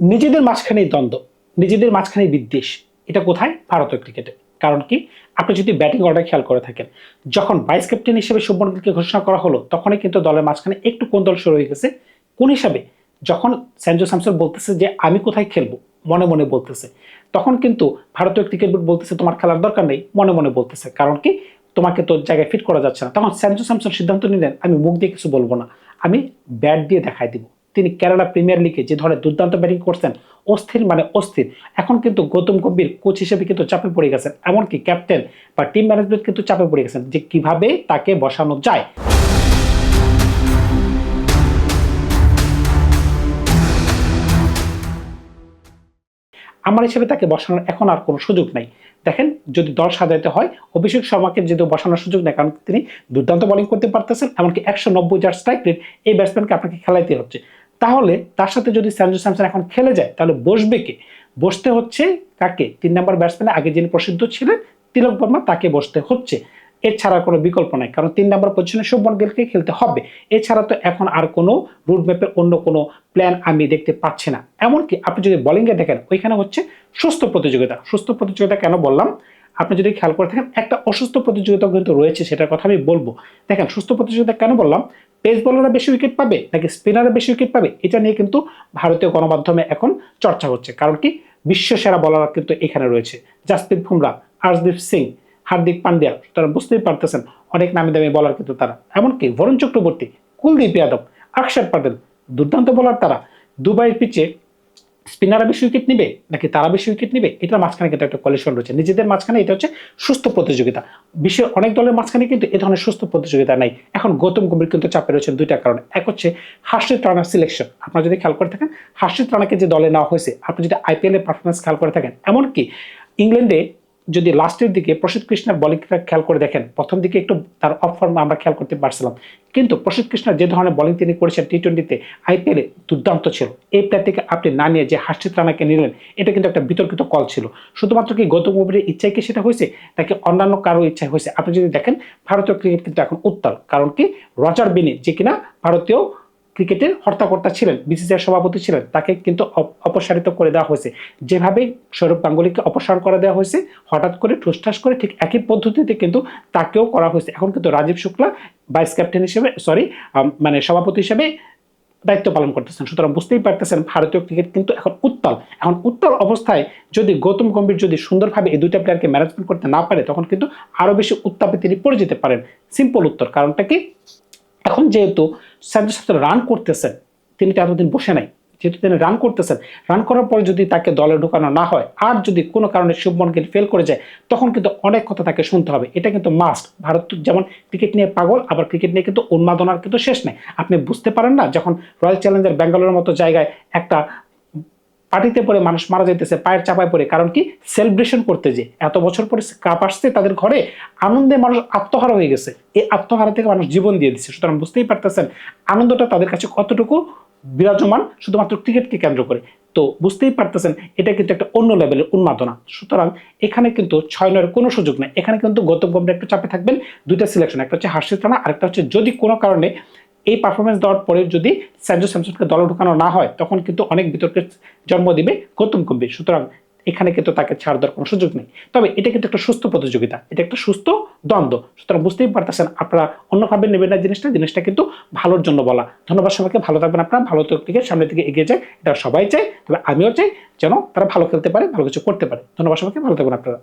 নিজেদের মাঝখানেই দ্বন্দ্ব, নিজেদের মাঝখানে বিদ্বেষ, এটা কোথায়? ভারতীয় ক্রিকেটে কারণ কি? আপনি যদি ব্যাটিং অর্ডার খেয়াল করে থাকেন, যখন ভাইস ক্যাপ্টেন হিসেবে শুভমন গিলকে ঘোষণা করা হলো, তখনই কিন্তু দলের মাঝখানে একটু কোন্দল শুরু হয়ে গেছে? কোন হিসাবে? যখন স্যানজো স্যামসন বলতেছে যে, আমি কোথায় খেলব? মনে মনে বলতেছে। তখন কিন্তু ভারতীয় ক্রিকেট বোর্ড বলতেছে, তোমার খেলার দরকার নেই। মনে মনে বলতেছে। কারণ কি? তোমাকে তোর জায়গায় ফিট করা যাচ্ছে না। তখন স্যামসো স্যামসন সিদ্ধান্ত নিলেন, আমি মুখ দিয়ে কিছু বলব না। আমি ব্যাট দিয়ে দেখাই দিব। তিনি কেরালা প্রিমিয়ার লিগে যে ধরনের দুর্দান্ত ব্যাটিং করছেন, অস্থির মানে অস্থির। এখন কিন্তু গৌতম গম্ভীর কোচ হিসেবে কিন্তু চাপে পড়ে গেছেন, এমনকি ক্যাপ্টেন বা টিম ম্যানেজমেন্ট কিন্তু চাপে পড়ে গেছেন যে কীভাবে তাকে বসানো যায়। আমার হিসেবে তাকে বসানোর এখন আর কোনো সুযোগ নাই। দেখেন, যদি দল সাজাইতে হয়, অভিষেক শর্মাকে যেহেতু বসানোর সুযোগ নেই, কারণ তিনি দুর্দান্ত বোলিং করতে পারতেছেন, এমনকি একশো নব্বই যার স্ট্রাইক রেট এই ব্যাটসম্যানকে আপনাকে খেলাইতে হচ্ছে। তাহলে তার সাথে যদি স্যানজু স্যামসন এখন খেলে যায়, তাহলে বসবে কে? বসতে হচ্ছে কাকে? তিন নম্বর ব্যাটসম্যানে আগে যিনি প্রসিদ্ধ ছিলেন, তিলক বর্মা, তাকে বসতে হচ্ছে। এছাড়া কোনো বিকল্প নাই, কারণ তিন নম্বর পজিশনে শুভমন গিলকে খেলতে হবে। এছাড়া তো এখন আর কোনো রুট ম্যাপে অন্য কোনো প্ল্যান আমি দেখতে পাচ্ছি না। এমনকি আপনি যদি বোলিংয়ে দেখেন, ওইখানে হচ্ছে সুস্থ প্রতিযোগিতা। সুস্থ প্রতিযোগিতা কেন বললাম? আপনি যদি খেয়াল করে থাকেন, একটা অসুস্থ প্রতিযোগিতা কিন্তু রয়েছে, সেটার কথা আমি বলব। দেখেন, সুস্থ প্রতিযোগিতা কেন বললাম? পেস বলাররা বেশি উইকেট পাবে নাকি স্পিনাররা বেশি উইকেট পাবে? এটা নিয়ে কিন্তু ভারতীয় গণমাধ্যমে এখন চর্চা হচ্ছে। কারণ কি? বিশ্ব সেরা বলাররা কিন্তু এখানে রয়েছে। জাসপ্রীত বুমরা আর্শদীপ সিং, হার্দিক পান্ডিয়া। তারা বুঝতেই পারতেছেন অনেক নামি দামি বলার কিন্তু তারা। এমনকি বরুণ চক্রবর্তী, কুলদীপ যাদব অক্ষর পাটেল দুর্দান্ত বলার তারা। দুবাইয়ের পিচে স্পিনাররা বেশি উইকেট নিবে নাকি তারা বেশি উইকেট নিবে? এটার মাঝখানে কিন্তু একটা কলেশন রয়েছে। নিজেদের মাঝখানে এটা হচ্ছে সুস্থ প্রতিযোগিতা। বিশ্বের অনেক দলের মাঝখানে কিন্তু এ ধরনের সুস্থ প্রতিযোগিতা নাই। এখন গৌতম গম্ভীর কিন্তু চাপে রয়েছেন দুইটা কারণে। এক হচ্ছে হার্ষিত রানার সিলেকশন আপনারা যদি খেয়াল করে থাকেন হার্ষিত রানাকে যে দলে নেওয়া হয়েছে, আপনি যদি আইপিএল এর পারফরমেন্স খেয়াল করে থাকেন, এমনকি ইংল্যান্ডে যদি লাস্টের দিকে প্রসিদ্ধ কৃষ্ণের বলিংটা খেয়াল করে দেখেন, প্রথম দিকে একটু তার অফ ফর্ম আমরা খেয়াল করতে পারছিলাম। কিন্তু প্রসিদ্ধ কৃষ্ণের যে ধরনের বলিং তিনি করেছেন টি টোয়েন্টিতে আইপিএলে দুর্দান্ত ছিল। এই প্লেয়ারটিকে আপনি না নিয়ে যে হার্ষিত রানাকে নিলেন, এটা কিন্তু একটা বিতর্কিত কল ছিল। শুধুমাত্র কি গৌতম গম্ভীরের ইচ্ছায় কি সেটা হয়েছে, নাকি অন্যান্য কারও ইচ্ছায় হয়েছে? আপনি যদি দেখেন, ভারতীয় ক্রিকেট কিন্তু এখন উত্তাল। কারণ কি? রজার বিনি, যে কিনা ভারতীয় ক্রিকেটের হর্তাকর্তা ছিলেন, বিসিসিআই সভাপতি ছিলেন, তাকে কিন্তু অপ- অপসারিত করে দেওয়া হয়েছে। যেভাবে সৌরভ গাঙ্গুলিকে অপসারণ করে দেওয়া হয়েছে, হঠাৎ করে ঠুসঠাস করে ঠিক একই পদ্ধতিতে কিন্তু তাকেও করা হয়েছে। এখন কিন্তু রাজীব শুক্লা ভাইস ক্যাপ্টেন হিসেবে, সরি মানে সভাপতি হিসেবে দায়িত্ব পালন করতেছেন। সুতরাং বুঝতেই পারতেছেন ভারতীয় ক্রিকেট কিন্তু এখন উত্তাল। এখন উত্তাল অবস্থায় যদি গৌতম গম্ভীর যদি সুন্দরভাবে এই দুইটা প্লেয়ারকে ম্যানেজমেন্ট করতে না পারে, তখন কিন্তু আরও বেশি উত্তাপে তিনি পড়ে যেতে পারেন। সিম্পল উত্তর, কারণটা কি? এখন যেহেতু স্যামসন সাথে রান করতেছেন, তিনি তো এতদিন বসে নাই। যেহেতু তিনি রান করতেছেন রান করার পরে যদি তাকে দলে ঢোকানো না হয়, আর যদি কোনো কারণে শুভমন গিল ফেল করে যায়, তখন কিন্তু অনেক কথা তাকে শুনতে হবে। এটা কিন্তু মাস্ট ভারত যেমন ক্রিকেট নিয়ে পাগল, আবার ক্রিকেট নিয়ে কিন্তু উন্মাদনার কিন্তু শেষ নেই। আপনি বুঝতে পারেন না, যখন রয়্যাল চ্যালেঞ্জার ব্যাঙ্গালোরের মতো জায়গায় একটা পার্টিতে পড়ে মানুষ মারা যাইতেছে, পায়ের চাপায় পড়ে। কারণ কি? সেলিব্রেশন করতে যে। এত বছর পরে কাপ আসছে তাদের ঘরে, আনন্দে মানুষ আত্মহারা হয়ে গেছে। এই আত্মহারা থেকে মানুষ জীবন দিয়ে দিচ্ছে। সুতরাং বুঝতেই পারতেছেন, আনন্দটা তাদের কাছে কতটুকু বিরাজমান? শুধুমাত্র ক্রিকেটকে কেন্দ্র করে। তো বুঝতেই পারতেছেন, এটা কিন্তু একটা অন্য লেভেলের উন্মাদনা। সুতরাং এখানে কিন্তু ছয় নয়ের কোনো সুযোগ নেই। এখানে কিন্তু গৌতম গম্ভীর একটু চাপে থাকবেন। দুইটা সিলেকশন একটা হচ্ছে হার্ষিত রানা আরেকটা হচ্ছে যদি কোনো কারণে এই পারফরমেন্স দেওয়ার পরে যদি স্যানজো স্যামসনকে দলে ঢোকানো না হয়, তখন কিন্তু অনেক বিতর্কের জন্ম দিবে গৌতম গম্ভীর। সুতরাং এখানে কিন্তু তাকে ছাড় দেওয়ার কোনো সুযোগ নেই। তবে এটা কিন্তু একটা সুস্থ প্রতিযোগিতা, এটা একটা সুস্থ দ্বন্দ্ব। সুতরাং বুঝতেই পারতেছেন আপনারা অন্যভাবে নেবেন না জিনিসটা জিনিসটা কিন্তু ভালোর জন্য বলা। ধন্যবাদ সবাইকে, ভালো থাকবেন আপনারা, ভালো থেকে, সামনের দিকে এগিয়ে যায় এটা সবাই চাই তবে আমিও চাই যেন তারা ভালো খেলতে পারে, ভালো কিছু করতে পারে। ধন্যবাদ সবাইকে, ভালো থাকবেন আপনারা।